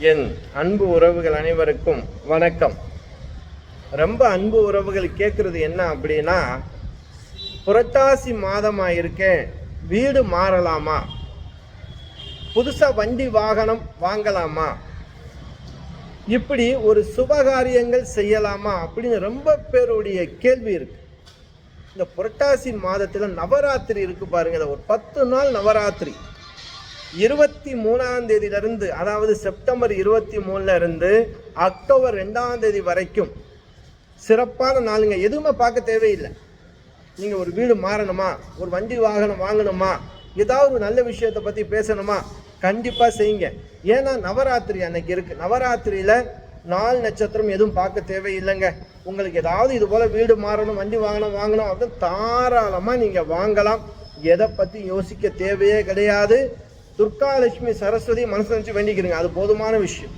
என் அன்பு உறவுகள் அனைவருக்கும் வணக்கம். ரொம்ப அன்பு உறவுகள் கேட்குறது என்ன அப்படின்னா புரட்டாசி மாதமாக இருக்கேன் வீடு மாறலாமா? புதுசாக வண்டி வாகனம் வாங்கலாமா? இப்படி ஒரு சுபகாரியங்கள் செய்யலாமா அப்படின்னு ரொம்ப பேருடைய கேள்வி இருக்கு. இந்த புரட்டாசி மாதத்தில் நவராத்திரி இருக்கு பாருங்க இந்த ஒரு பத்து நாள் நவராத்திரி. இருபத்தி மூணாம் தேதியிலிருந்து அதாவது செப்டம்பர் இருபத்தி மூணுல இருந்து அக்டோபர் ரெண்டாம் தேதி வரைக்கும் சிறப்பான நாளுங்க. எதுவுமே பார்க்க தேவையில்லை. நீங்கள் ஒரு வீடு மாறணுமா? ஒரு வண்டி வாகனம் வாங்கணுமா? ஏதாவது ஒரு நல்ல விஷயத்தை பற்றி பேசணுமா? கண்டிப்பாக செய்யுங்க. ஏன்னா நவராத்திரி அன்னைக்கு இருக்குது நவராத்திரியில் நாலு நட்சத்திரம் எதுவும் பார்க்க தேவையில்லைங்க. உங்களுக்கு ஏதாவது இது போல் வீடு மாறணும் வண்டி வாங்கணும் வாங்கணும் அப்படின்னு தாராளமாக நீங்கள் வாங்கலாம். எதை பற்றி யோசிக்க தேவையே கிடையாது. துர்காலட்சுமி சரஸ்வதி மனசு நினச்சி வேண்டிக்கிறீங்க. அது போதுமான விஷயம்.